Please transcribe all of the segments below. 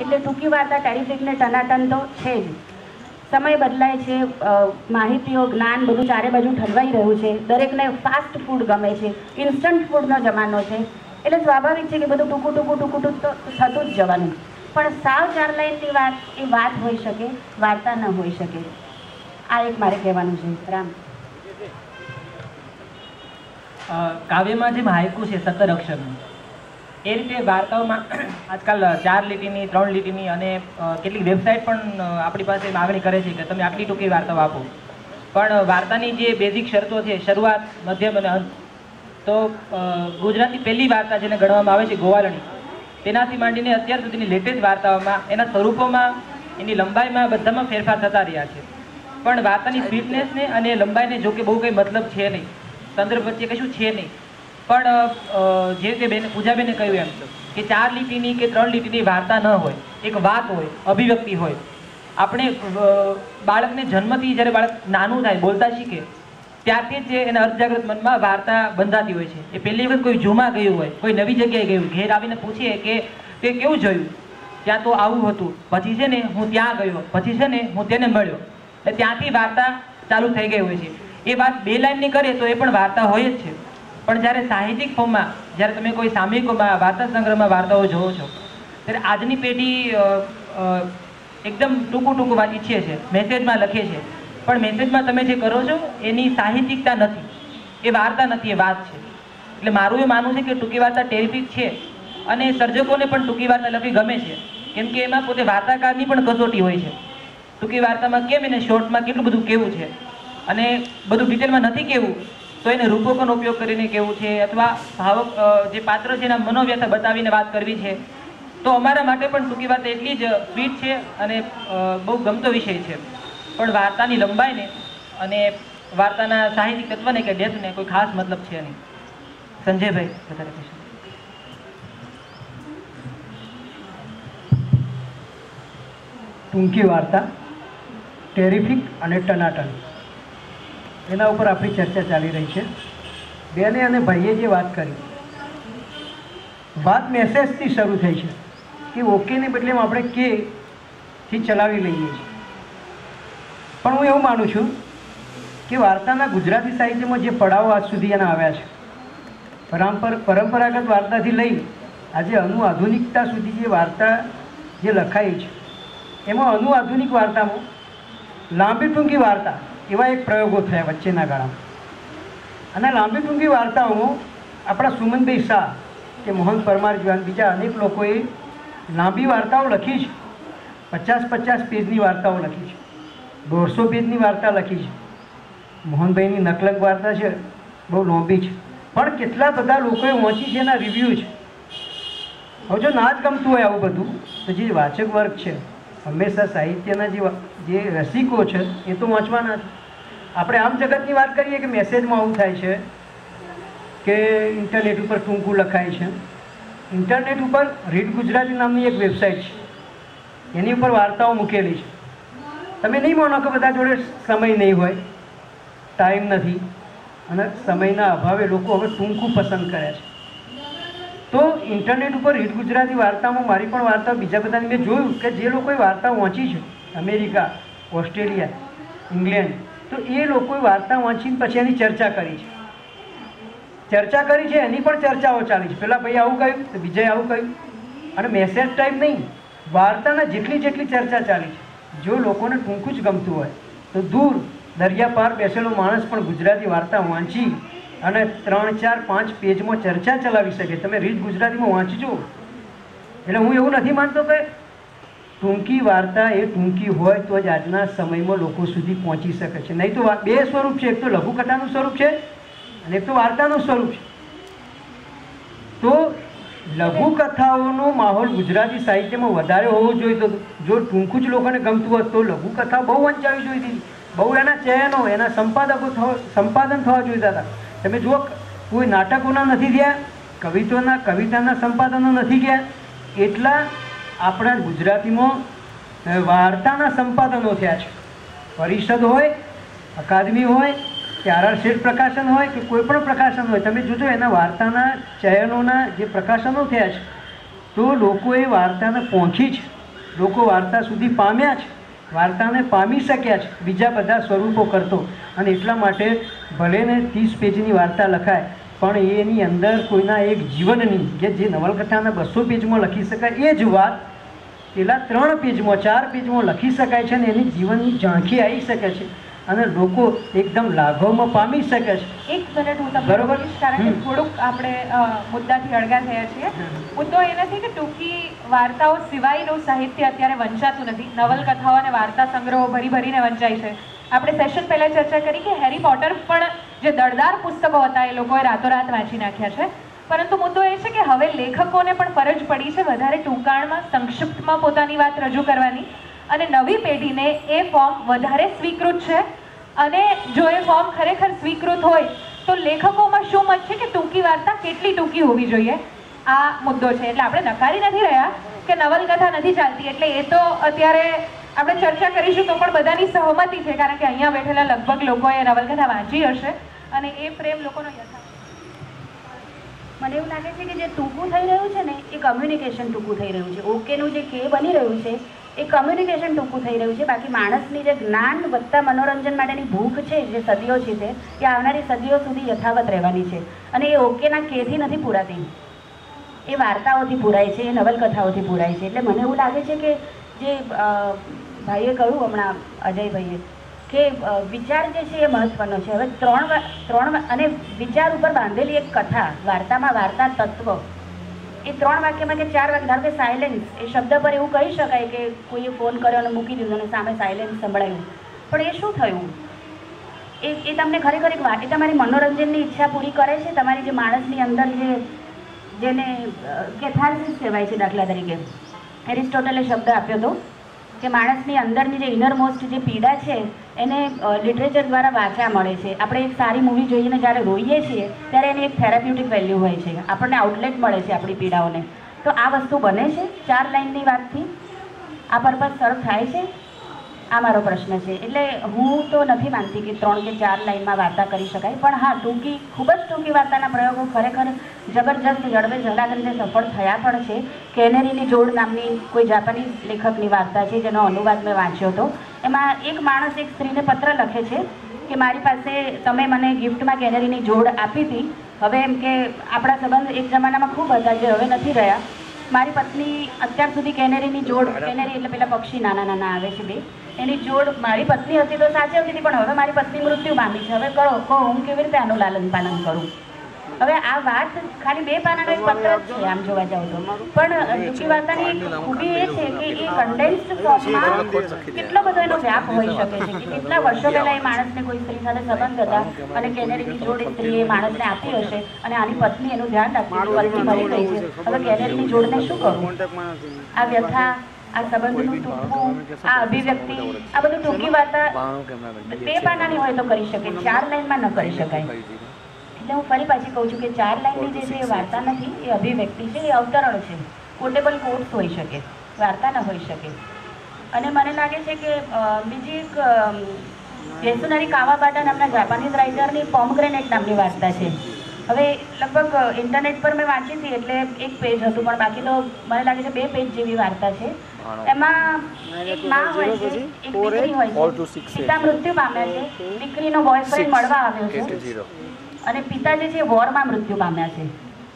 એટલે ટૂંકી વાર્તા ટેરિફિક ને ટનાટન તો છે જ. સમય બદલાય છે માહિતીઓ, જ્ઞાન બધું ચારે બાજુ ઠલવાઈ રહ્યું છે. દરેકને ફાસ્ટ ફૂડ ગમે છે ઇન્સ્ટન્ટ ફૂડનો જમાનો છે. એટલે સ્વાભાવિક છે કે બધું ટૂંકું ટૂંકું ટૂંકું ટૂંક થતું જ જવાનું. પણ સાવ ચાર લાઈનની વાત, એ વાત હોઈ શકે, વાર્તા ન હોઈ શકે. આ એક મારે કહેવાનું છે. રામ. કાવ્યમાં જે હાયકુ છે સત્તર અક્ષરનું એ રીતે વાર્તાઓમાં આજકાલ ચાર લીટીની ત્રણ લીટીની અને કેટલીક વેબસાઇટ પણ આપણી પાસે માગણી કરે છે કે તમે આટલી ટૂંકી વાર્તાઓ આપો. પણ વાર્તાની જે બેઝિક શરતો છે શરૂઆત મધ્યમ અને અંત તો ગુજરાતની ગુજરાતી પહેલી વાર્તા જેને ગણવામાં આવે છે ગોવાલણી તેનાથી માંડીને અત્યાર સુધીની લેટેસ્ટ વાર્તાઓમાં એના સ્વરૂપોમાં એની લંબાઈમાં બધામાં ફેરફાર થતા રહ્યા છે. પણ વાર્તાની સ્વીટનેસને અને લંબાઈને જો કે બહુ કંઈ મતલબ છે નહીં. સંદર્ભ વચ્ચે કશું છે નહીં. પણ જે રીતે બેન, પૂજાબેને કહ્યું એમ કે ચાર લીટીની કે ત્રણ લીટીની વાર્તા ન હોય, એક વાત હોય, અભિવ્યક્તિ હોય. આપણે બાળકને જન્મથી જ્યારે બાળક નાનું થાય, બોલતા શીખે, ત્યારથી જ એના અર્ધજાગ્રત મનમાં વાર્તા બંધાતી હોય છે. એ પહેલી વખત કોઈ જૂમાં ગયું હોય, કોઈ નવી જગ્યાએ ગયું, ઘેર આવીને પૂછીએ કે તે કેવું જોયું? ત્યાં તો આવું હતું. પછી છે ને, હું ત્યાં ગયો. પછી છે ને, હું તેને મળ્યો. એટલે ત્યાંથી વાર્તા ચાલુ થઈ ગઈ હોય છે. એ વાત બે લાઈનની કરીએ તો એ પણ વાર્તા હોય જ છે. પણ જ્યારે સાહિત્યિક ફોર્મમાં, જ્યારે તમે કોઈ સામયિકોમાં વાર્તા સંગ્રહમાં વાર્તાઓ જોવો છો, ત્યારે આજની પેઢી એકદમ ટૂંકું ટૂંકું વાત ઈચ્છે છે, મેસેજમાં લખે છે. પણ મેસેજમાં તમે જે કરો છો, એની સાહિત્યિકતા નથી. એ વાર્તા નથી, એ વાત છે. એટલે મારું એ માનવું છે કે ટૂંકી વાર્તા ટેરિફિક છે, અને સર્જકોને પણ ટૂંકી વાર્તા લખવી ગમે છે. કેમ કે એમાં પોતે વાર્તાકારની પણ કસોટી હોય છે. ટૂંકી વાર્તામાં કેમ એને શોર્ટમાં કેટલું બધું કેવું છે? અને બધું ડિટેલમાં નથી કેવું? તો એને રૂપકોનો ઉપયોગ કરીને કેવું છે અથવા ભાવક જે પાત્ર છે એના મનોવ્યથા બતાવીને વાત કરવી છે. તો અમારા માટે પણ ટૂંકી વાત એટલી જ સ્વીટ છે અને બહુ ગમતો વિષય છે. પણ વાર્તાની લંબાઈને અને વાર્તાના સાહિત્યિક તત્વને કે ડેથને કોઈ ખાસ મતલબ છે નહીં. સંજયભાઈ, વધારે કહેશો. ટૂંકી વાર્તા, ટેરિફિક અને ટનાટન. એના ઉપર આપણી ચર્ચા ચાલી રહી છે. બેને અને ભાઈએ જે વાત કરી, વાત મેસેજથી શરૂ થઈ છે કે ઓકેને બદલે આપણે કે થી ચલાવી લઈએ છીએ. પણ હું એવું માનું છું કે વાર્તાના ગુજરાતી સાહિત્યમાં જે પડાવો આજ સુધી એના આવ્યા છે, પરંપર, પરંપરાગત વાર્તાથી લઈ આજે અનુ આધુનિકતા સુધી જે વાર્તા જે લખાઈ છે, એમાં અનુ આધુનિક વાર્તામાં લાંબી ટૂંકી વાર્તા એવા એક પ્રયોગો થયા વચ્ચેના ગાળામાં. અને લાંબી ટૂંકી વાર્તાઓ આપણા સુમનભાઈ શાહ કે મોહન પરમાર જેવા બીજા અનેક લોકોએ લાંબી વાર્તાઓ લખી છે. પચાસ પચાસ પેજની વાર્તાઓ લખી છે. દોઢસો પેજની વાર્તા લખી છે. મોહનભાઈની નકલક વાર્તા છે. બહુ લાંબી છે. પણ કેટલા બધા લોકોએ વાંચી છે એના રિવ્યૂ છે. હવે જો ના જ ગમતું હોય આવું બધું, તો જે વાચક વર્ગ છે હંમેશા સાહિત્યના જે જે રસિકો છે, એ તો વાંચવાના જ આપણે આમ જગતની વાત કરીએ કે મેસેજમાં આવું થાય છે કે ઇન્ટરનેટ ઉપર ટૂંકું લખાય છે. ઇન્ટરનેટ ઉપર રીડ ગુજરાતી નામની એક વેબસાઇટ છે. એની ઉપર વાર્તાઓ મૂકેલી છે. તમે નહીં માનો કે બધા જોડે સમય નહીં હોય ટાઈમ નથી. અને સમયના અભાવે લોકો હવે ટૂંકું પસંદ કરે છે. તો ઇન્ટરનેટ ઉપર હિટ ગુજરાતી વાર્તામાં મારી પણ વાર્તા બીજા બધાની મેં જોયું કે જે લોકોએ વાર્તા વાંચી છે, અમેરિકા, ઓસ્ટ્રેલિયા, ઇંગ્લેન્ડ, તો એ લોકોએ વાર્તા વાંચીને પછી એની ચર્ચા કરી છે. ચર્ચા કરી છે, એની પણ ચર્ચાઓ ચાલી છે. પેલા ભાઈ આવું કહ્યું, તો બીજાએ આવું કહ્યું. અને મેસેજ ટાઈપ નહીં, વાર્તાના જેટલી જેટલી ચર્ચા ચાલી છે, જો લોકોને ટૂંકું જ ગમતું હોય, તો દૂર દરિયા પાર બેસેલો માણસ પણ ગુજરાતી વાર્તા વાંચી અને ત્રણ, ચાર, પાંચ પેજમાં ચર્ચા ચલાવી શકે. તમે રીત ગુજરાતીમાં વાંચજો. એટલે હું એવું નથી માનતો કે ટૂંકી વાર્તા એ ટૂંકી હોય તો જ આજના સમયમાં લોકો સુધી પહોંચી શકે છે. નહીં તો બે સ્વરૂપ છે. એક તો લઘુકથાનું સ્વરૂપ છે અને એક તો વાર્તાનું સ્વરૂપ છે. તો લઘુકથાઓનો માહોલ ગુજરાતી સાહિત્યમાં વધારે હોવો જોઈએ. તો જો ટૂંકું જ લોકોને ગમતું હોત તો લઘુકથા બહુ વંચાવી જોઈતી. બહુ એના ચયનો, એના સંપાદકો સંપાદન થવા જોઈતા હતા. તમે જુઓ, કોઈ નાટકોના નથી થયા કવિતોના કવિતાના સંપાદનો નથી ગયા એટલા આપણા ગુજરાતીમાં વાર્તાના સંપાદનો થયા છે. પરિષદ હોય, અકાદમી હોય, કે આર શેઠ પ્રકાશન હોય, કે કોઈ પણ પ્રકાશન હોય. તમે જોજો, એના વાર્તાના ચયનોના જે પ્રકાશનો થયા છે, તો લોકોએ વાર્તાને પહોંચી છે લોકો વાર્તા સુધી પામ્યા છે વાર્તાને પામી શક્યા છે. બીજા બધા સ્વરૂપો કરતો અને એટલા માટે ભલે ને ત્રીસ પેજની વાર્તા લખાય, પણ એની અંદર કોઈના એક જીવનની કે જે નવલકથાના બસો પેજમાં લખી શકાય, એ જ વાત. પેલા ત્રણ પેજમાં, ચાર પેજમાં લખી શકાય છે ને એની જીવનની ઝાંખી આવી શકે છે. અને લોકો એકદમ લાભોમાં પામી શકે છે. એક મિનિટ હું તમને બરોબર. કારણ કે થોડુંક આપણે મુદ્દાથી અળગા થયા છીએ. મુદ્દો એ નથી કે ટૂંકી વાર્તાઓ સિવાયનું સાહિત્ય અત્યારે વંચાતું નથી. નવલકથાઓ અને વાર્તા સંગ્રહો ભરી ભરીને વંચાય છે. આપણે સેશન પહેલાં ચર્ચા કરી કે હેરી પોટર પણ જે દળદાર પુસ્તકો હતા એ લોકોએ રાતોરાત વાંચી નાખ્યા છે. પરંતુ મુદ્દો એ છે કે હવે લેખકોને પણ ફરજ પડી છે વધારે ટૂંકાણમાં સંક્ષિપ્તમાં પોતાની વાત રજૂ કરવાની. અને નવી પેઢીને એ ફોર્મ વધારે સ્વીકૃત છે. અને જો એ ફોર્મ ખરેખર સ્વીકૃત હોય, તો લેખકોમાં શું મત છે કે ટૂંકી વાર્તા કેટલી ટૂંકી હોવી જોઈએ? આ મુદ્દો છે. એટલે આપણે નકારી નથી રહ્યા કે નવલકથા નથી ચાલતી. એટલે એ તો અત્યારે આપણે ચર્ચા કરીશું તો પણ બધાની સહમતિ છે, કારણ કે અહીંયા બેઠેલા લગભગ લોકોએ નવલકથા વાંચી હશે. અને એ પ્રેમ લોકોનો યથા મને એવું લાગે છે કે જે ટૂંકું થઈ રહ્યું છે ને, એ કમ્યુનિકેશન ટૂંકું થઈ રહ્યું છે. ઓકેનું જે કે બની રહ્યું છે એ કમ્યુનિકેશન ટૂંકું થઈ રહ્યું છે. બાકી માણસની જે જ્ઞાન વધતા મનોરંજન માટેની ભૂખ છે, જે સદીઓ છે તે, એ આવનારી સદીઓ સુધી યથાવત રહેવાની છે. અને એ ઓકેના કેથી નથી પૂરાતી. એ વાર્તાઓથી પૂરાય છે, એ નવલકથાઓથી પૂરાય છે. એટલે મને એવું લાગે છે કે જે ભાઈએ કહ્યું હમણાં અજયભાઈએ કે વિચાર જે છે એ મહત્વનો છે. હવે ત્રણ ત્રણ અને વિચાર ઉપર બાંધેલી એક કથા, વાર્તામાં વાર્તા તત્વ એ ત્રણ વાક્યમાં કે ચાર વાક્ય, ધારો કે સાયલેન્સ એ શબ્દ પર એવું કહી શકાય કે કોઈએ ફોન કર્યો અને મૂકી દીધો અને સામે સાયલેન્સ સંભળાયું. પણ એ શું થયું? એ એ તમને ખરેખર એક વાત, એ તમારી મનોરંજનની ઈચ્છા પૂરી કરે છે? તમારી જે માણસની અંદર જે, જેને કેથાર્સિસ કહેવાય છે દાખલા તરીકે. એરિસ્ટોટલે શબ્દ આપ્યો હતો કે માણસની અંદરની જે ઇનરમોસ્ટ જે પીડા છે, એને લિટરેચર દ્વારા વાંચા મળે છે. આપણે એક સારી મૂવી જોઈને જ્યારે રોઈએ છીએ, ત્યારે એની એક થેરાપ્યુટિક વેલ્યુ હોય છે. આપણને આઉટલેટ મળે છે આપણી પીડાઓને. તો આ વસ્તુ બને છે? ચાર લાઇનની વાતથી? આ પર્પઝ સર્વ થાય છે? આ મારો પ્રશ્ન છે. એટલે હું તો નથી માનતી કે ત્રણ કે ચાર લાઇનમાં વાર્તા કરી શકાય પણ હા ટૂંકી ખૂબ જ ટૂંકી વાર્તાના પ્રયોગો ખરેખર જબરજસ્ત જડબે જલાગંજે સફળ થયા પણ છે. કેનેરીની જોડ નામની કોઈ જાપાનીઝ લેખકની વાર્તા છે જેનો અનુવાદ મેં વાંચ્યો હતો. એમાં એક માણસ એક સ્ત્રીને પત્ર લખે છે કે મારી પાસે તમે મને ગિફ્ટમાં કેનેરીની જોડ આપી હતી. હવે એમ કે આપણા સંબંધ એક જમાનામાં ખૂબ હતા જે હવે નથી રહ્યા. મારી પત્ની અત્યાર સુધી કેનેરીની જોડ કેનેરી એટલે પેલા પક્ષી નાના નાના આવે છે બે. એની જોડ મારી પત્ની હતી તો સાચી હતી, પણ હવે મારી પત્ની મૃત્યુ પામી છે. હવે કરો કહો, હું કેવી રીતે આનું લાલન પાલન કરું? હવે આ વાત ખાલી બે પાનાનો એક પત્ર જ છે, આમ જોવા જાવ તો. પણ ટૂંકી વાર્તાની એક ખૂબી એ છે કે એ કન્ડેન્સ્ડ ફોર્મમાં કેટલો બધો એનો વ્યાપ હોઈ શકે છે, કે કેટલા વર્ષો પહેલા એ માણસને કોઈ સ્ત્રી સાથે સંબંધ હતા અને કેનેરીની જોડ એ સ્ત્રીએ એ માણસને આપી હશે અને આની પત્ની એનું ધ્યાન રાખતી પત્ની મરી ગઈ છે. હવે કેનેરીની જોડને શું કરવું આ વ્યથા આ સંબંધનું તૂટવું આ અભિવ્યક્તિ આ બધું ટૂંકી વાર્તા બે પાનાની હોય તો કરી શકે ચાર લાઈનમાં ન કરી શકાય. એટલે હું ફરી પાછી કહું છું કે ચાર લાઈનની જે છે વાર્તા નથી એ અભિવ્યક્તિ છે એ અવતરણ છે. કોટેબલ કોર્સ હોઈ શકે વાર્તા ન હોઈ શકે. અને મને લાગે છે કે બીજી એક જેસુનારી કાવાબાટા નામના જાપાનીઝ રાઇટરની પોમગ્રેનેટ નામની વાર્તા છે. હવે લગભગ ઇન્ટરનેટ પર મેં વાંચી હતી એટલે એક પેજ હતું પણ બાકી તો મને લાગે છે બે પેજ જેવી વાર્તા છે. એમાં એક માં હોય છે એક દીકરી હોય છે. પિતા મૃત્યુ પામ્યા છે. દીકરીનો બોયફ્રેન્ડ મળવા આવ્યો છે. અને પિતા જે છે વોરમાં મૃત્યુ પામ્યા છે.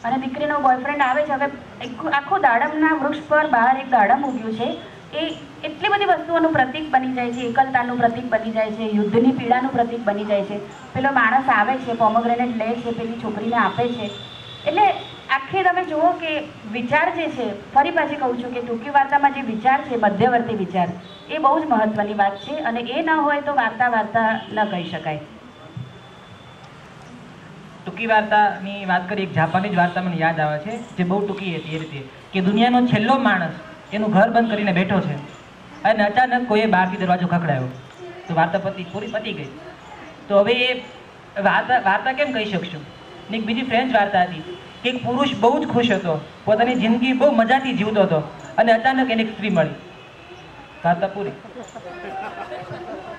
અને દીકરીનો બોયફ્રેન્ડ આવે છે. હવે આખું આખું દાડમના વૃક્ષ પર બહાર એક દાડમ ઉગ્યું છે. એ એટલી બધી વસ્તુઓનું પ્રતીક બની જાય છે. એકલતાનું પ્રતીક બની જાય છે. યુદ્ધની પીડાનું પ્રતીક બની જાય છે. પેલો માણસ આવે છે પોમોગ્રેનેટ લે છે પેલી છોકરીને આપે છે. એટલે આખી તમે જુઓ કે વિચાર જે છે, ફરી પાછી કહું છું કે ટૂંકી વાર્તામાં જે વિચાર છે, મધ્યવર્તી વિચાર, એ બહુ જ મહત્વની વાત છે અને એ ના હોય તો વાર્તા વાર્તા ન કહી શકાય. ટૂંકી વાર્તાની વાત કરી એક જાપાનીઝ વાર્તા મને યાદ આવે છે, જે બહુ ટૂંકી હતી એ રીતે કે દુનિયાનો છેલ્લો માણસ એનું ઘર બંધ કરીને બેઠો છે અને અચાનક કોઈએ બહારથી દરવાજો ખખડાયો. તો વાર્તા પતી, પૂરી પતી ગઈ. તો હવે એ વાર્તા વાર્તા કેમ કહી શકશું? ને એક બીજી ફ્રેન્ચ વાર્તા હતી. કે એક પુરુષ બહુ જ ખુશ હતો. પોતાની જિંદગી બહુ મજાથી જીવતો હતો. અને અચાનક એને એક સ્ત્રી મળી. વાર્તા પૂરી.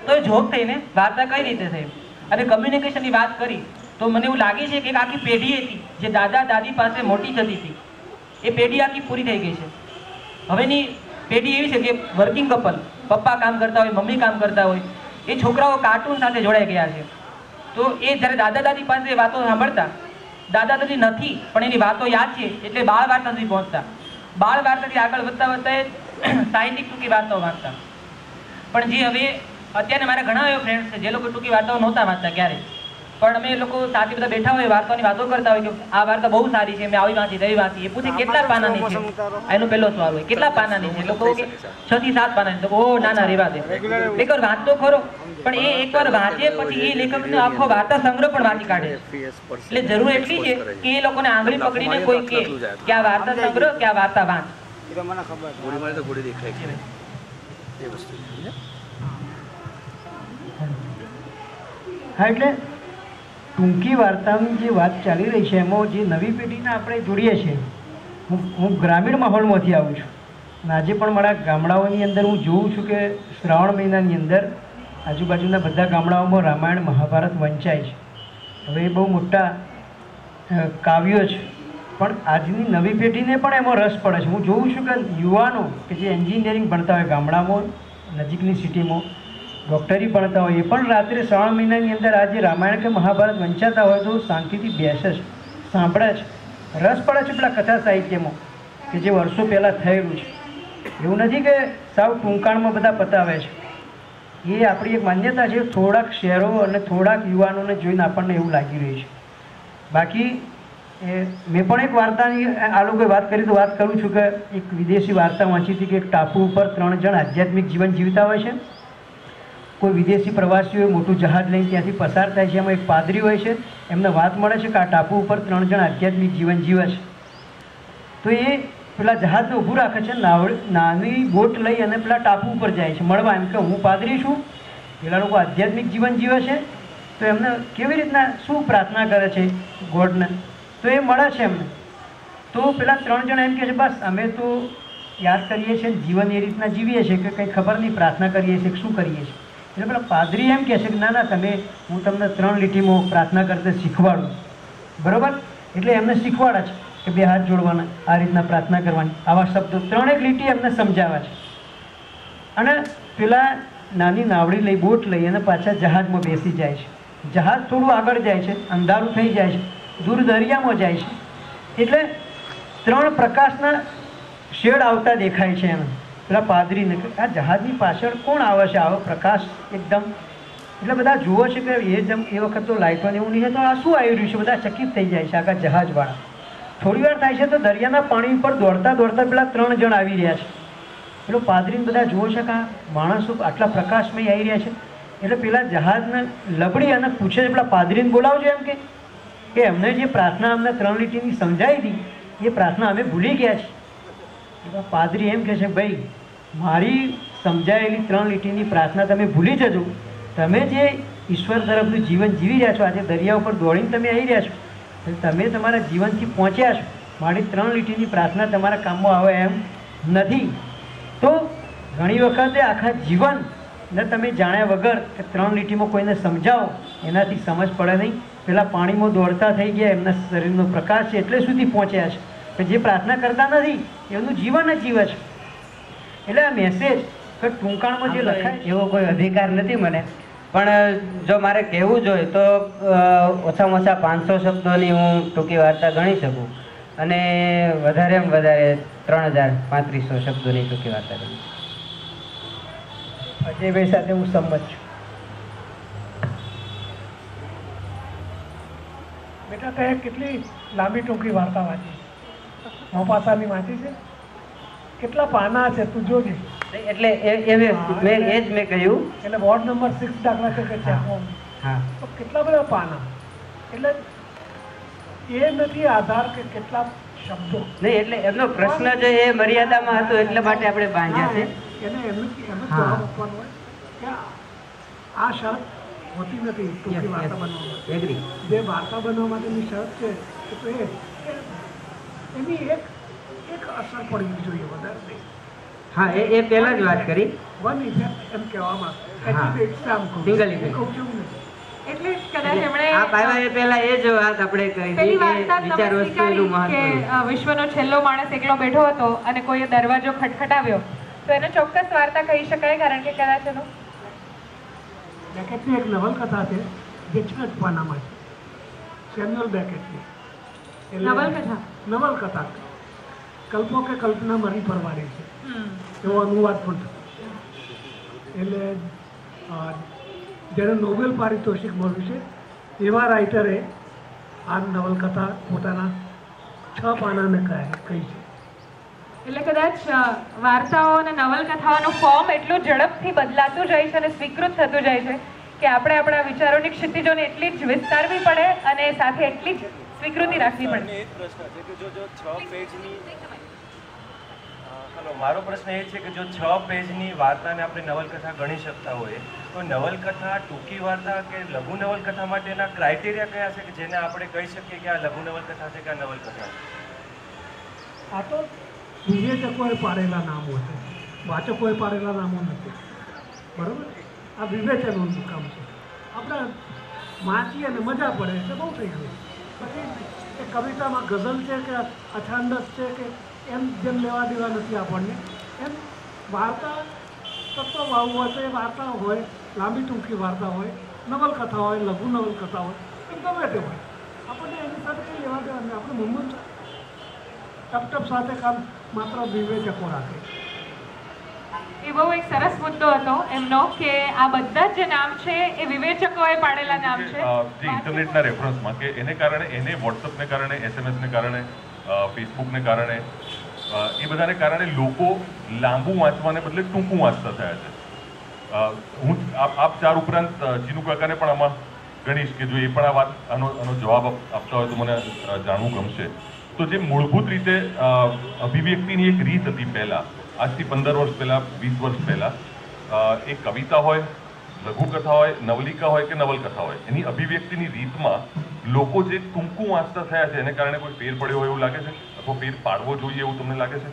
તો એ જોક થઈને વાર્તા કઈ રીતે થઈ? અને કમ્યુનિકેશનની વાત કરી, તો મને એવું લાગે છે કે એક આખી પેઢી હતી, જે દાદા દાદી પાસે મોટી થતી હતી. એ પેઢી આખી પૂરી થઈ ગઈ છે. હવેની પેઢી એવી છે કે વર્કિંગ કપલ પપ્પા કામ કરતા હોય, મમ્મી કામ કરતા હોય, એ છોકરાઓ કાર્ટૂન સાથે જોડાઈ ગયા છે. તો એ જ્યારે દાદા દાદી પાસે વાતો સાંભળતા દાદા દાદી નથી, પણ એની વાતો યાદ છે, એટલે બાળ વાર્તા સુધી પહોંચતા. બાળ વાર્તાથી આગળ વધતા વધતા સાહિત્યિક ટૂંકી વાર્તાઓ વાંચતા. પણ જે હવે, અત્યારે મારા ઘણા એવા ફ્રેન્ડ્સ છે, જે લોકો ટૂંકી વાર્તાઓ નહોતા વાંચતા ક્યારે પણ અમે એ લોકો સાથે બધા બેઠા હોય વાર્તાની વાતો કરતા હોય કે આ વાર્તા બહુ સારી છે મેં આવી વાંચી તેવી વાંચી. એ પૂછે કેટલા પાનાની છે? એનો પહેલો સવાલ હોય. કેટલા પાનાની છે? લોકો કે છ. થી સાત પાનાની તો ઓ ના ના રેવા દે. એકવાર વાંચતો ખરો પણ એ એકવાર વાંચે પછી એ લેખકનો આખો વાર્તા સંગ્રહ પણ વાંચી કાઢે. એટલે જરૂર એટલી છે કે એ લોકોને આંગળી પકડીને કોઈ કે કે આ વાર્તા સંગ્રહ કે આ વાર્તા વાંચ. ગોળી મારે તો દેખાય છે. એ વસ્તુ હા એટલે ટૂંકી વાર્તાની જે વાત ચાલી રહી છે, એમાં જે નવી પેઢીને આપણે જોડીએ છીએ, હું હું ગ્રામીણ માહોલમાંથી આવું છું. અને આજે પણ મારા ગામડાઓની અંદર હું જોઉં છું કે શ્રાવણ મહિનાની અંદર આજુબાજુના બધા ગામડાઓમાં રામાયણ મહાભારત વંચાય છે. હવે એ બહુ મોટા કાવ્યો છે. પણ આજની નવી પેઢીને પણ એમાં રસ પડે છે. હું જોઉં છું કે યુવાનો કે જે એન્જિનિયરિંગ ભણતા હોય ગામડામાં, નજીકની સિટીમાં ડૉક્ટરી ભણતા હોય, એ પણ રાત્રે શ્રાવણ મહિનાની અંદર આજે રામાયણ કે મહાભારત વંચાતા હોય તો શાંતિથી બેસે છે, સાંભળે છે. રસ પડે છે પેલા કથા સાહિત્યમાં, કે જે વર્ષો પહેલાં થયેલું છે. એવું નથી કે સાવ ટૂંકાણમાં બધા પતાવે છે. એ આપણી એક માન્યતા છે, થોડાક શહેરો અને થોડાક યુવાનોને જોઈને આપણને એવું લાગી રહ્યું છે. બાકી, એ, મેં પણ એક વાર્તાની આ લોકોએ વાત કરી, તો વાત કરું છું કે એક વિદેશી વાર્તા વાંચી હતી કે એક ટાપુ ઉપર ત્રણ જણ આધ્યાત્મિક જીવન જીવતા હોય છે. કોઈ વિદેશી પ્રવાસીઓ મોટું જહાજ લઈને ત્યાંથી પસાર થાય છે, એમાં એક પાદરી હોય છે, એમને વાત મળે છે કે આ ટાપુ ઉપર ત્રણ જણ આધ્યાત્મિક જીવન જીવે છે. તો એ પેલા જહાજને ઊભું રાખે છે, નાવડ, નાની બોટ લઈ અને પેલા ટાપુ ઉપર જાય છે, મળવા. એમ કે હું પાદરી છું, પેલા લોકો આધ્યાત્મિક જીવન જીવે છે, તો એમને કેવી રીતના શું પ્રાર્થના કરે છે ગોડને? તો એ મળે છે એમને. તો પેલા ત્રણ જણ એમ કહે છે, બસ, અમે તો યાદ કરીએ છીએ જીવન એ રીતના જીવીએ છીએ કે કંઈ ખબર નહીં, પ્રાર્થના કરીએ છીએ શું કરીએ છીએ. એટલે પેલા પાદરી એમ કહે છે કે, ના ના, તમે, હું તમને ત્રણ લીટીમાં પ્રાર્થના કરતા શીખવાડું. બરાબર? એટલે એમને શીખવાડ્યા છે કે બે હાથ જોડવાના, આ રીતના પ્રાર્થના કરવાની. આવા શબ્દો ત્રણેક લીટી એમને સમજાવ્યા છે. અને પેલા નાની નાવડી લઈ, બોટ લઈ અને પાછા જહાજમાં બેસી જાય છે. જહાજ થોડું આગળ જાય છે, અંધારું થઈ જાય છે, દૂર દરિયામાં જાય છે. એટલે ત્રણ પ્રકાશના શેડ આવતા દેખાય છે એને પેલા પાદરીને આ જહાજની પાછળ કોણ આવે છે? આવો પ્રકાશ એકદમ. એટલે બધા જુઓ છે કે એ જમ એ વખત તો લાઇટો એવું નહીં તો આ શું આવી રહ્યું છે? બધા ચકિત થઈ જાય છે આખા જહાજવાળા. થોડી વાર થાય છે તો દરિયાના પાણી ઉપર દોડતા દોડતા પેલા ત્રણ જણ આવી રહ્યા છે. પેલો પાદરીને બધા જુઓ છે કે આ માણસો આટલા પ્રકાશમય આવી રહ્યા છે. એટલે પેલા જહાજને લબડી અને પૂછે છે, પેલા પાદરીને બોલાવજો એમ કે. એમને જે પ્રાર્થના અમને ત્રણ લીટીની સમજાવી હતી એ પ્રાર્થના અમે ભૂલી ગયા છીએ. પાદરી એમ કહે છે, ભાઈ, મારી સમજાયેલી ત્રણ લીટીની પ્રાર્થના તમે ભૂલી જજો. તમે જે ઈશ્વર તરફનું જીવન જીવી રહ્યા છો, આજે દરિયા ઉપર દોડીને તમે આવી રહ્યા છો તમે તમારા જીવનથી પહોંચ્યા છો. મારી ત્રણ લીટીની પ્રાર્થના તમારા કામમાં આવે એમ નથી. તો ઘણી વખતે આખા જીવન ને તમે જાણ્યા વગર કે ત્રણ લીટીમાં કોઈને સમજાવો, એનાથી સમજ પડે નહીં. પેલા પાણીમાં દોડતા થઈ ગયા, એમના શરીરનો પ્રકાશ છે એટલે સુધી પહોંચ્યા છે. કે જે પ્રાર્થના કરતા નથી એમનું જીવન જ જીવે છે. એટલે આ મેસેજ કે ટૂંકાણમાં જે લખાય એવો કોઈ અધિકાર નથી મને. પણ જો મારે કહેવું જોઈએ તો ઓછામાં ઓછા પાંચસો શબ્દોની હું ટૂંકી વાર્તા ગણી શકું. અને વધારે વધારે ત્રણ હજાર પાંત્રીસો શબ્દોની ટૂંકી વાર્તા ગણી અજયભાઈ સાથે હું સંમત છું. બેટા તે કેટલી લાંબી ટૂંકી વાર્તા વાંચી. મોપાસાની વાંચી છે? કેટલા પાના છે તું જોજે. એટલે એ મેં એ જ મેં કહ્યું. એટલે વોર્ડ નંબર સિક્સ દાખલા છે કે છે હા. તો કેટલા બધા પાના? એટલે એ નથી આધાર કે કેટલા શબ્દો. નહીં એટલે એમનો પ્રશ્ન જે એ મર્યાદામાં હતો એટલે માટે આપણે બાંધ્યા છે. એને એમ એમ હા. જવાબ આપવાનો હોય. કે આ શરત હોતી નથી ટૂંકી વાર્તા બનવા માટે એગ્રી જે વાર્તા બનવા માટેની શરત છે તો એ એની એક એક અસર પડવી જોઈએ વધારે. હા એ એ પહેલાં જ વાત કરી. વન ઇફેક્ટ એમ કહેવામાં સિંગલ effect. કહું છું એટલે કદાચ એમણે આ પાયા એ પહેલા એ જ વાત આપણે કહી પેલી વિચાર વિશ્વનો છેલ્લો માણસ એકલો બેઠો હતો અને કોઈએ દરવાજો ખટખટાવ્યો. તો એને ચોક્કસ વાર્તા કહી શકાય કારણ કે કદાચ એનો બેકેટની એક નવલકથા છે જે છ પાનામાં છે સેમ્યુઅલ બેકેટની નવલકથા? નવલકથા કલ્પો કે કલ્પના મરી પરવારી છે. એવો અનુવાદ પણ થયો. એટલે જેને નોબેલ પારિતોષિક મળ્યું છે એવા રાઇટરે આ નવલકથા પોતાના છ પાનાને કહે કહી છે. એટલે કદાચ વાર્તાઓ અને નવલકથાઓનું ફોર્મ એટલું ઝડપથી બદલાતું જાય છે અને સ્વીકૃત થતું જાય છે કે આપણે આપણા વિચારોની ક્ષિતિજોને એટલી જ વિસ્તારવી પડે અને સાથે એટલી જ સ્વીકૃતિ રાખવી પડે. એક પ્રશ્ન છે કે જો જો છ પેજની હેલો મારો પ્રશ્ન એ છે કે જો છ પેજની વાર્તાને આપણે નવલકથા ગણી શકતા હોઈએ તો નવલકથા ટૂંકી વાર્તા કે લઘુ નવલકથા માટેના ક્રાઇટેરિયા કયા છે કે જેને આપણે કહી શકીએ કે આ લઘુ નવલકથા છે કે આ નવલકથા છે? આ તો વિવેચકોએ પાડેલા નામો છે. વાચકોએ પાડેલા નામો નથી. બરાબર? આ વિવેચનનું કામ છે. આપણે વાંચીએ અને મજા પડે એટલે બહુ થઈ ગયું પછી એ કવિતામાં ગઝલ છે કે અછાંદસ છે કે એમ જેમ લેવા દેવા નથી આપણને, એમ વાર્તા તત્વ તો એ વાર્તા હોય, લાંબી ટૂંકી વાર્તા હોય, નવલકથા હોય, લઘુ નવલકથા હોય એ ગમે તે હોય. આપણને એની સાથે કંઈ લેવા દેવા નહીં આપણે મમ્મી ટપટપ સાથે કામ માત્ર વિવેચકો રાખે. એ બહુ એક સરસ મુદ્દો હતો એમનો કે આ બધા જે નામ છે એ વિવેચકોએ પાડેલા નામ છે. જે ઇન્ટરનેટના રેફરન્સમાં કે એને કારણે એને વોટ્સઅપને કારણે, એસએમએસને કારણે ફેસબુકને કારણે એ બધાને કારણે લોકો લાંબુ વાંચવાને બદલે ટૂંકું વાંચતા થયા છે. હું આપ ચાર ઉપરાંત જીનુ કાકાને પણ આમાં ગણીશ કે જો એ પણ આ વાત, આનો આનો જવાબ આપ- આપતા હોય તો મને જાણવું ગમશે. તો જે મૂળભૂત રીતે અભિવ્યક્તિની એક રીત હતી પહેલાં આજથી પંદર વર્ષ પહેલાં, વીસ વર્ષ પહેલાં એ કવિતા હોય, લઘુકથા હોય, નવલિકા હોય કે નવલકથા હોય, એની અભિવ્યક્તિની રીતમાં લોકો જે ટૂંકું વાંચતા થયા છે, એને કારણે કોઈ ફેર પડ્યો હોય એવું લાગે છે? અથવા ફેર પાડવો જોઈએ એવું તમને લાગે છે?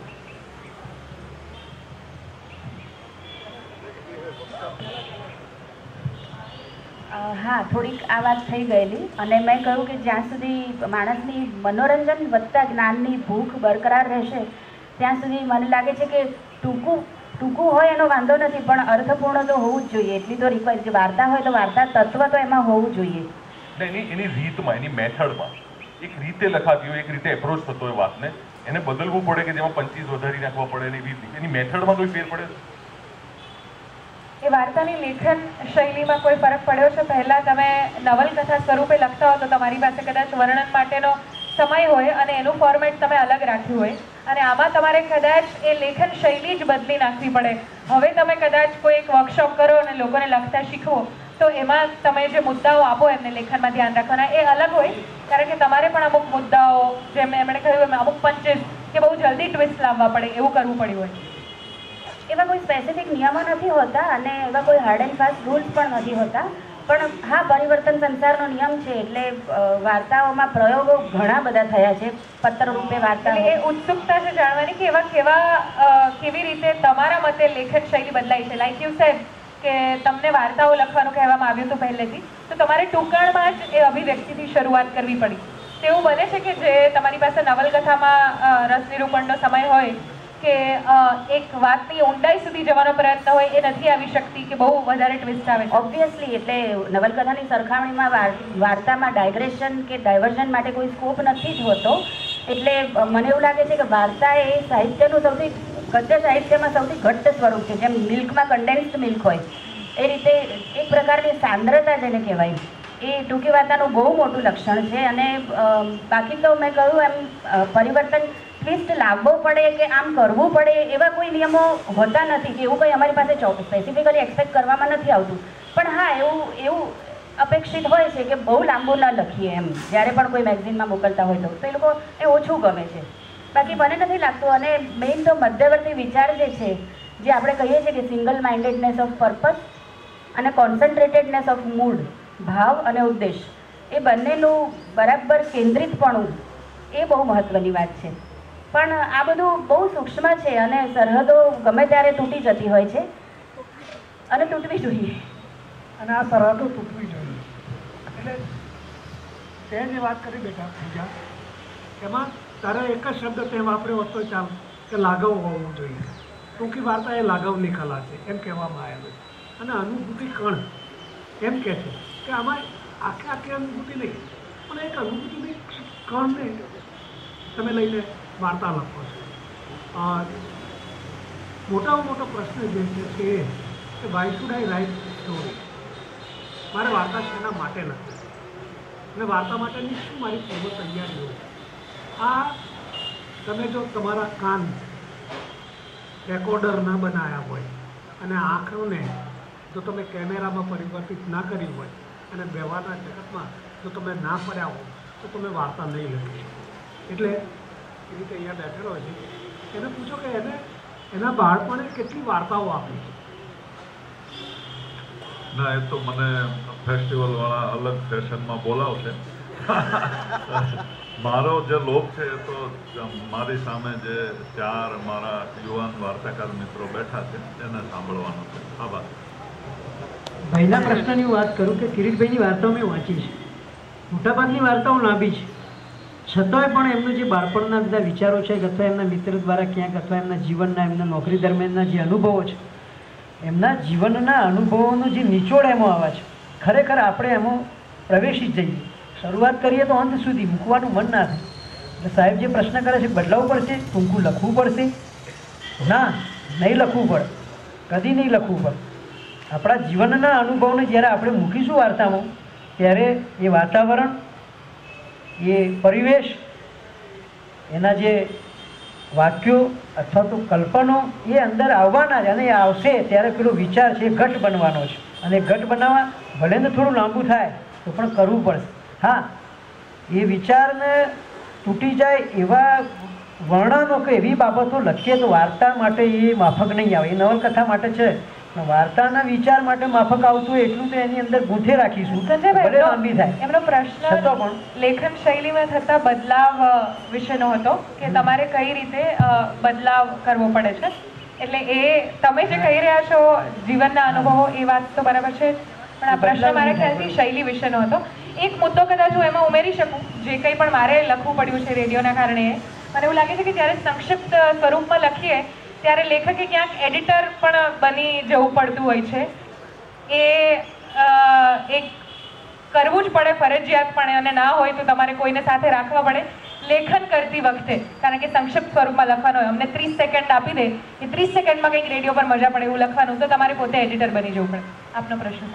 હા, થોડીક આ વાત થઈ ગયેલી. અને મેં કહ્યું કે જ્યાં સુધી માણસની મનોરંજન વધતા જ્ઞાનની ભૂખ બરકરાર રહેશે ત્યાં સુધી મને લાગે છે કે ટૂંકું ટૂંકું હોય એનો વાંધો નથી પણ અર્થપૂર્ણ તો હોવું જ જોઈએ. એટલી તો રિક્વાયર કે વાર્તા હોય તો વાર્તા તત્વ તો એમાં હોવું જોઈએ. એની એની રીતમાં એની મેથડમાં એક રીતે લખાતી હોય એક રીતે એપ્રોચ થતો હોય વાતને એને બદલવું પડે કે જેમાં પંચીસ વધારી નાખવા પડે એની રીત. એની મેથડમાં કોઈ ફેર પડે? એ વાર્તાની લેખન શૈલીમાં કોઈ ફરક પડ્યો છે? પહેલા તમે નવલકથા સ્વરૂપે લખતા હો તો તમારી પાસે કદાચ વર્ણન માટેનો સમય હોય અને એનું ફોર્મેટ તમે અલગ રાખ્યું હોય. અને આમાં તમારે કદાચ એ લેખન શૈલી જ બદલી નાખવી પડે. હવે તમે કદાચ કોઈ એક વર્કશોપ કરો અને લોકોને લખતા શીખવો, તો એમાં તમે જે મુદ્દાઓ આપો એમને લેખનમાં ધ્યાન રાખવાના, એ અલગ હોય. કારણ કે તમારે પણ અમુક મુદ્દાઓ, જેમ એમણે કહ્યું એમ, અમુક પંચેસ કે બહુ જલ્દી ટ્વિસ્ટ લાવવા પડે, એવું કરવું પડ્યું હોય. એવા કોઈ સ્પેસિફિક નિયમો નથી હોતા અને એવા કોઈ હાર્ડ એન્ડ ફાસ્ટ રૂલ્સ પણ નથી હોતા? પણ હા, પરિવર્તન સંસારનો નિયમ છે, એટલે વાર્તાઓમાં પ્રયોગો ઘણા બધા થયા છે પત્ર રૂપે વાર્તા એ ઉત્સુકતા છે જાણવાની કે એવા કેવા કેવી રીતે તમારા મતે લેખન શૈલી બદલાઈ છે? લાઈક યુ સેડ કે તમને વાર્તાઓ લખવાનું કહેવામાં આવ્યું હતું પહેલેથી, તો તમારે ટૂંકાણમાં જ એ અભિવ્યક્તિથી શરૂઆત કરવી પડી. તેવું બને છે કે જે તમારી પાસે નવલકથામાં રસ નિરૂપણનો સમય હોય કે એક વાતની ઊંડાઈ સુધી જવાનો પ્રયત્ન હોય એ નથી આવી શકતી કે બહુ વધારે ટ્વિસ્ટ આવે. ઓબ્વિયસલી એટલે નવલકથાની સરખામણીમાં વાર્તામાં ડાયગ્રેશન કે ડાયવર્ઝન માટે કોઈ સ્કોપ નથી જ હોતો. એટલે મને એવું લાગે છે કે વાર્તા એ સાહિત્યનું સૌથી, ગદ્ય સાહિત્યમાં સૌથી ઘટ્ટ સ્વરૂપ છે. જેમ મિલ્કમાં કન્ડેન્સ્ડ મિલ્ક હોય, એ રીતે એક પ્રકારની સાંદ્રતા જેને કહેવાય, એ ટૂંકી વાર્તાનું બહુ મોટું લક્ષણ છે. અને બાકી તો મેં કહ્યું એમ પરિવર્તન ટ્વિસ્ટ લાવવો પડે કે આમ કરવું પડે, એવા કોઈ નિયમો હોતા નથી કે એવું કંઈ અમારી પાસે સ્પેસિફિકલી એક્સપેક્ટ કરવામાં નથી આવતું. પણ હા, એવું એવું અપેક્ષિત હોય છે કે બહુ લાંબુ ન લખીએ એમ. જ્યારે પણ કોઈ મેગઝિનમાં મોકલતા હોય તો. તો એ લોકો એ ઓછું ગમે છે. બાકી મને નથી લાગતું અને મેઇન તો મધ્યવર્તી વિચાર જે છે, જે આપણે કહીએ છીએ કે સિંગલ માઇન્ડેડનેસ ઓફ પર્પસ અને કોન્સન્ટ્રેટેડનેસ ઓફ મૂડ ભાવ અને ઉદ્દેશ, એ બંનેનું બરાબર કેન્દ્રિતપણું એ બહુ મહત્ત્વની વાત છે. પણ આ બધું બહુ સૂક્ષ્મ છે અને સરહદો ગમે ત્યારે તૂટી જતી હોય છે. અને તૂટવી જોઈએ. અને આ સરહદો તૂટવી જોઈએ. એટલે તે જે વાત કરી બેટા પૂજા, એમાં તારે એક જ શબ્દ તે વાપર્યો હતો ચાલ, કે લાગવ હોવું જોઈએ. ટૂંકી વાર્તા એ લાગવની કલા છે, એમ કહેવામાં આવેલું અને અનુભૂતિ કણ, એમ કહે છે કે આમાં આખે આખી અનુભૂતિ નહીં, પણ એક અનુભૂતિની કણને તમે લઈને વાર્તા છે. મોટામાં મોટો પ્રશ્ન જે છે એ કે why should I write story મારે વાર્તા શેના માટે નથી? અને વાર્તા માટેની શું મારી પૂર્વ તૈયારીઓ આ તમે જો તમારા કાન રેકોર્ડર ન બનાવ્યા હોય અને આંખોને જો તમે કેમેરામાં પરિવર્તિત ના કરી હોય અને વ્યવહારના જગતમાં જો તમે ના પડ્યા હો તો તમે વાર્તા નહીં લખી એટલે એ રીતે અહીંયા બેઠેલો છે. એને પૂછો કે એને એના બાળપણે કેટલી વાર્તાઓ આપી છે? ના એ તો મને ફેસ્ટિવલ વાળા અલગ ફેશનમાં બોલાવશે. મારો જે લોક છે એ તો મારી સામે જે ચાર મારા યુવાન વાર્તાકાર મિત્રો બેઠા છે એને સાંભળવાનો છે. આભાર ભાઈના પ્રશ્નની વાત કરું કે કિરીટભાઈની વાર્તાઓ મેં વાંચી છે. મોટાભાગની વાર્તાઓ લાંબી છે. છતાંય પણ એમનું જે બાળપણના બધા વિચારો છે, અથવા એમના મિત્ર દ્વારા ક્યાંક અથવા એમના જીવનના, એમના નોકરી દરમિયાનના જે અનુભવો છે, એમના જીવનના અનુભવોનો જે નિચોડ એમાં આવે છે, ખરેખર આપણે એમાં પ્રવેશી જઈએ. શરૂઆત કરીએ તો અંત સુધી મૂકવાનું મન ના થાય. એટલે સાહેબ જે પ્રશ્ન કરે છે, બદલાવવું પડશે, ટૂંકું લખવું પડશે? ના, નહીં લખવું પડે. કદી નહીં લખવું પડે. આપણા જીવનના અનુભવને જ્યારે આપણે મૂકીશું વાર્તામાં, ત્યારે એ વાતાવરણ એ પરિવેશ, એના જે વાક્યો અથવા તો કલ્પનો એ અંદર આવવાના જ અને એ આવશે ત્યારે પેલો વિચાર છે એ ઘટ બનવાનો છે. અને ઘટ બનાવવા ભલે ને થોડું લાંબુ થાય, તો પણ કરવું પડશે. હા, એ વિચારને તૂટી જાય એવા વર્ણનો કે એવી બાબતો લખીએ તો વાર્તા માટે એ માફક નહીં આવે. એ નવલકથા માટે છે. વાર્તાના વિચાર માટે માફક આવતું એટલું તો એની અંદર ગૂંથે રાખીશું. ભલે લાંબી થાય. એમનો પ્રશ્ન પણ. લેખન શૈલીમાં થતા બદલાવ વિશેનો હતો કે તમારે કઈ રીતે બદલાવ કરવો પડે છે? એટલે એ તમે જે કહી રહ્યા છો જીવનના અનુભવો એ વાત તો બરાબર છે પણ આ પ્રશ્ન મારા ખ્યાલથી શૈલી વિશેનો હતો. એક મુદ્દો કદાચ હું એમાં ઉમેરી શકું જે કંઈ પણ મારે લખવું પડ્યું છે રેડિયોના કારણે. મને એવું લાગે છે કે જ્યારે સંક્ષિપ્ત સ્વરૂપમાં લખીએ ત્યારે લેખકે ક્યાંક એડિટર પણ બની જવું પડતું હોય છે. એ એક કરવું જ પડે ફરજિયાતપણે અને ના હોય તો તમારે કોઈને સાથે રાખવા પડે. લેખન કરતી વખતે, કારણ કે સંક્ષિપ્ત સ્વરૂપમાં લખવાનું હોય, અમને ત્રીસ સેકન્ડ આપી દે, એ ત્રીસ સેકન્ડમાં કંઈક રેડિયો પર મજા પડે એવું લખવાનું, તો તમારે પોતે એડિટર બની જવું પડે. આપનો પ્રશ્ન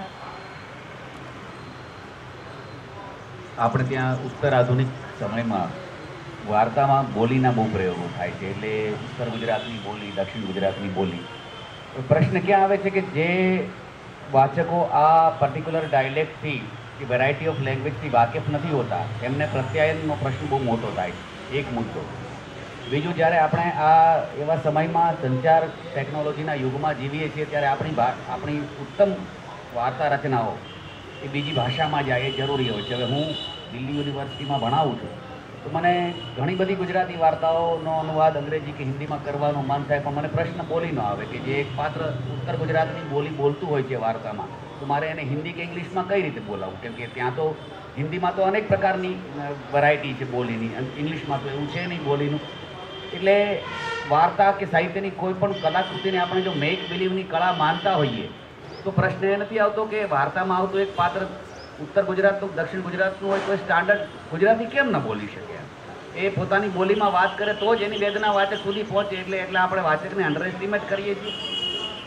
આપણે ત્યાં ઉત્તર આધુનિક સમયમાં વાર્તામાં બોલીના બહુ પ્રયોગો થાય છે. એટલે ઉત્તર ગુજરાતની બોલી, દક્ષિણ ગુજરાતની બોલી. પ્રશ્ન ક્યાં આવે છે કે જે વાચકો આ પર્ટિક્યુલર ડાયલેક્ટથી કે વેરાયટી ઓફ લેંગ્વેજથી વાકેફ નથી હોતા એમને પ્રત્યાયનનો પ્રશ્ન બહુ મોટો થાય એક મુદ્દો. બીજું, જ્યારે આપણે આ એવા સમયમાં સંચાર ટેકનોલોજીના યુગમાં જીવીએ છીએ, ત્યારે આપણી આપણી ઉત્તમ વાર્તા રચનાઓ એ બીજી ભાષામાં જાય એ જરૂરી હોય છે. હવે હું દિલ્હી યુનિવર્સિટીમાં ભણાવું છું. તો મને ઘણી બધી ગુજરાતી વાર્તાઓનો અનુવાદ અંગ્રેજી કે હિન્દીમાં કરવાનું મન થાય, પણ મને પ્રશ્ન બોલી ન આવે કે જે એક પાત્ર ઉત્તર ગુજરાતની બોલી બોલતું હોય છે વાર્તામાં, તો મારે એને હિન્દી કે ઇંગ્લિશમાં કઈ રીતે બોલાવવું? કેમ કે ત્યાં તો હિન્દીમાં તો અનેક પ્રકારની વેરાયટી છે બોલીની ઇંગ્લિશમાં તો એવું છે નહીં બોલીનું. એટલે વાર્તા કે સાહિત્યની કોઈ પણ કલાકૃતિને આપણે જો મેક બિલીવની કળા માનતા હોઈએ, તો પ્રશ્ન એ નથી આવતો કે વાર્તામાં આવતું એક પાત્ર ઉત્તર ગુજરાતનું દક્ષિણ ગુજરાતનું હોય તો સ્ટાન્ડર્ડ ગુજરાતી કેમ ન બોલી શકે એ પોતાની બોલીમાં વાત કરે તો જ એની વેદના વાચક સુધી પહોંચે એટલે એટલે આપણે વાચકને અંડર એસ્ટિમેટ કરીએ છીએ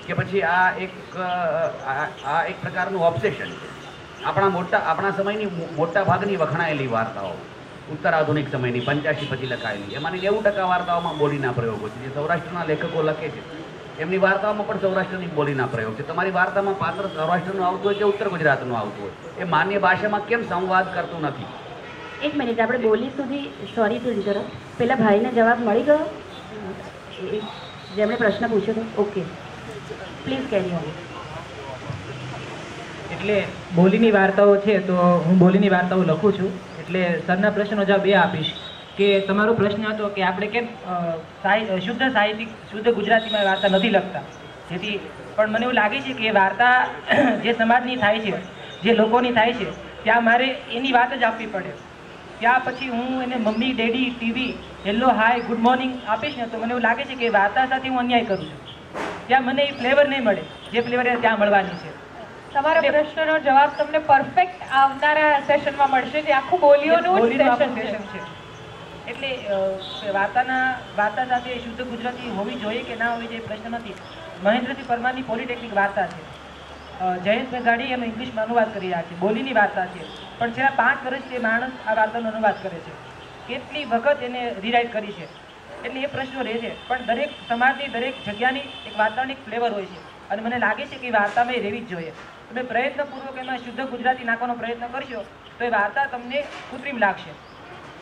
કે પછી આ એક આ આ એક પ્રકારનું ઓબ્સેશન છે. આપણા મોટા, આપણા સમયની મોટા ભાગની વખણાયેલી વાર્તાઓ, ઉત્તર આધુનિક સમયની પંચ્યાસી પછી લખાયેલી, એમાંની નેવું ટકા વાર્તાઓમાં બોલીના પ્રયોગો છે, જે સૌરાષ્ટ્રના લેખકો લખે છે. એમની વાર્તાઓમાં પણ સૌરાષ્ટ્રની બોલીના પ્રયોગ છે. તમારી વાર્તામાં પાત્ર સૌરાષ્ટ્રનું આવતું હોય કે ઉત્તર ગુજરાતનું આવતું હોય એ માન્ય ભાષામાં કેમ સંવાદ કરતું નથી? એક મિનિટ આપણે બોલી સુધી સોરી ટુ ઇન્ટરપ્ટ પેલા ભાઈને જવાબ મળી ગયો? જેમણે પ્રશ્ન પૂછ્યો હતો ઓકે પ્લીઝ કેરી ઓન એટલે બોલીની વાર્તાઓ છે તો હું બોલીની વાર્તાઓ લખું છું. એટલે સરના પ્રશ્નનો જવાબ એ આપીશ. કે તમારો પ્રશ્ન હતો કે આપણે કેમ શુદ્ધ સાહિત્યિક શુદ્ધ ગુજરાતીમાં વાર્તા નથી લખતા? જેથી પણ મને એવું લાગે છે કે વાર્તા જે સમાજની થાય છે જે લોકોની થાય છે ત્યાં મારે એની વાત જ આપવી પડે. ત્યાં પછી હું એને mummy daddy TV hello hi good morning આપીશ ને તો મને એવું લાગે છે કે વાર્તા સાથે હું અન્યાય કરું છું. ત્યાં મને એ ફ્લેવર નહીં મળે જે ફ્લેવર ત્યાં મળવાની છે. તમારા પ્રશ્નનો જવાબ તમને પરફેક્ટ આવનારા સેશનમાં મળશે જે આખું બોલીઓનું સેશન છે. એટલે વાર્તાના વાર્તા સાથે શુદ્ધ ગુજરાતી હોવી જોઈએ કે ના હોવી જોઈએ પ્રશ્ન નથી. મહેન્દ્રસિંહ પરમારની પોલિટેકનિક વાર્તા છે. જયંત મેઘાણી એનો ઇંગ્લિશમાં અનુવાદ કરી રહ્યા છે. બોલીની વાર્તા છે. પણ છેલ્લા પાંચ વર્ષથી એ માણસ આ વાર્તાનો અનુવાદ કરે છે, કેટલી વખત એને રીરાઇટ કરી છે? એટલે એ પ્રશ્નો રહે છે. પણ દરેક સમાજની દરેક જગ્યાની એક વાર્તાની ફ્લેવર હોય છે. અને મને લાગે છે કે એ વાર્તામાં એ રહેવી જ જોઈએ. તમે પ્રયત્નપૂર્વક એમાં શુદ્ધ ગુજરાતી નાખવાનો પ્રયત્ન કરશો, તો એ વાર્તા તમને કૃત્રિમ લાગશે.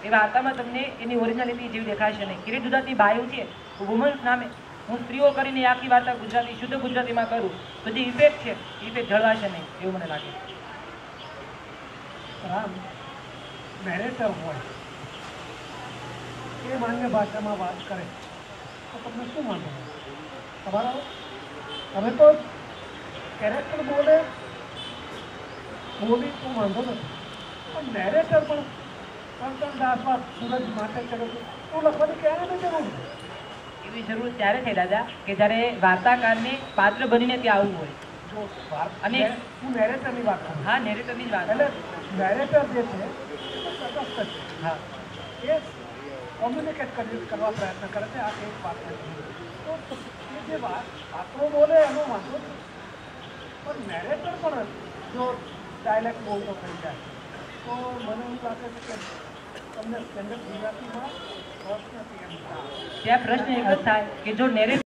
એ વાર્તામાં તમને એની ઓરિજિનાલિટી જેવી દેખાશે નહીં. કિરીટ ગુજરાતી બાયુ છે વુમન્સ નામે હું સ્ત્રીઓ કરીને આખી વાર્તા ગુજરાતી, શુદ્ધ ગુજરાતીમાં કરું, તો જે ઇફેક્ટ છે ઇફેક્ટ જળવાશે નહીં, એવું મને લાગે. રામ મેરેટર હોય, એ માન્ય ભાષામાં વાત કરે, તો તમને શું વાંધો? તમારા તમે તો કેરેક્ટર બોલે, બોલી તો વાંધો નથી. પણ નેરેટર પણ દાસ વાત સૂરજ માટે કરે છે. તો લખવાની ક્યારે જરૂર એવી જરૂર ત્યારે થઈ દાદા કે જ્યારે વાર્તાકારને પાત્ર બનીને ત્યાં આવવું હોય. જો વાત અને- હું નેરેટરની વાત કરું. હા નેરેટરની જ વાત એટલે નેરેટર જે છે એ તટસ્થ છે. હા. એ કોમ્યુનિકેટ કરી કરવા પ્રયત્ન કરે છે આ એક પાત્ર છે. તો એ જે વાત પાત્રો બોલે એનો વાંધો પણ નેરેટર પણ જો ડાયલેક્ટ બોલતો થઈ જાય. તો મને એવું લાગે છે કે ત્યાં પ્રશ્ન એક થાય કે જો નેરેટ